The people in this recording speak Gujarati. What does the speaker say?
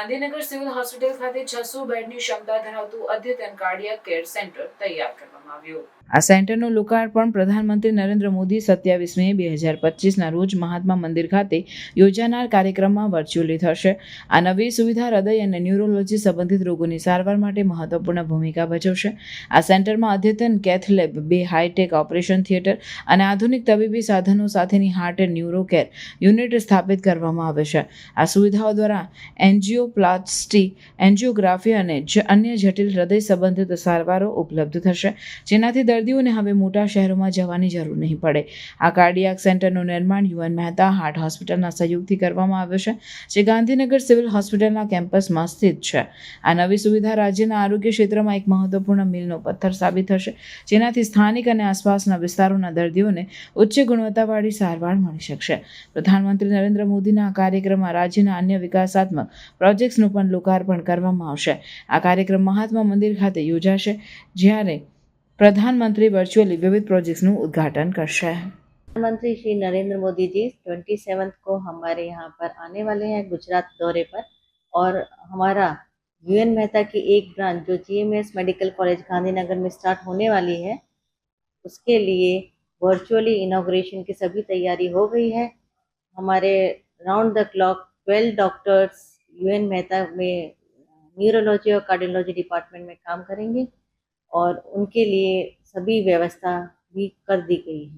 ગાંધીનગર સિવિલ હોસ્પિટલ ખાતે છસો બેડની ક્ષમતા ધરાવતું અદ્યતન કાર્ડિયક કેર સેન્ટર તૈયાર કરવામાં આવ્યું. આ સેન્ટરનું લોકાર્પણ પ્રધાનમંત્રી નરેન્દ્ર મોદી સત્યાવીસ મે બે હજાર પચીસના રોજ મહાત્મા મંદિર ખાતે યોજાનાર કાર્યક્રમમાં વર્ચ્યુઅલી થશે. આ નવી સુવિધા હૃદય અને ન્યુરોલોજી સંબંધિત રોગોની સારવાર માટે મહત્વપૂર્ણ ભૂમિકા ભજવશે. આ સેન્ટરમાં અદ્યતન કેથ લેબ બે હાઈટેક ઓપરેશન થિયેટર અને આધુનિક તબીબી સાધનો સાથેની heart and neuro care unit સ્થાપિત કરવામાં આવે છે. આ સુવિધાઓ દ્વારા એન્જિયોપ્લાસ્ટી, એન્જિયોગ્રાફી અને અન્ય જટિલ હૃદય સંબંધિત સારવારો ઉપલબ્ધ થશે. જેનાથી દર્દીઓને હવે મોટા શહેરોમાં જવાની જરૂર નહીં પડે. આ કાર્ડિયાક સેન્ટરનું નિર્માણ યુએન મહેતા હાર્ટ હોસ્પિટલના સહયોગથી કરવામાં આવ્યું છે, જે ગાંધીનગર સિવિલ હોસ્પિટલના કેમ્પસમાં સ્થિત છે. આ નવી સુવિધા રાજ્યના આરોગ્ય ક્ષેત્રમાં એક મહત્વપૂર્ણ મિલનો પથ્થર સાબિત થશે, જેનાથી સ્થાનિક અને આસપાસના વિસ્તારોના દર્દીઓને ઉચ્ચ ગુણવત્તાવાળી સારવાર મળી શકશે. પ્રધાનમંત્રી નરેન્દ્ર મોદીના આ કાર્યક્રમમાં રાજ્યના અન્ય વિકાસાત્મક પ્રોજેક્ટ્સનું પણ લોકાર્પણ કરવામાં આવશે. આ કાર્યક્રમ મહાત્મા મંદિર ખાતે યોજાશે, જ્યારે પ્રધાનમંત્રી વર્ચ્યુઅલી વિવિધ પ્રોજેક્ટ્સનું ઉદ્ઘાટન કરશે प्रधानमंत्री श्री नरेंद्र मोदी जी ट्वेंटी सेवन्थ को हमारे यहाँ पर आने वाले हैं गुजरात दौरे पर और हमारा यूएन मेहता की एक ब्रांच जो जीएमएस मेडिकल कॉलेज गांधीनगर में स्टार्ट होने वाली है उसके लिए वर्चुअली इनाग्रेशन की सभी तैयारी हो गई है हमारे round the clock twelve doctors U N Mehta में न्यूरोलॉजी और कार्डियोलॉजी डिपार्टमेंट में काम करेंगे और उनके लिए सभी व्यवस्था भी कर दी गई है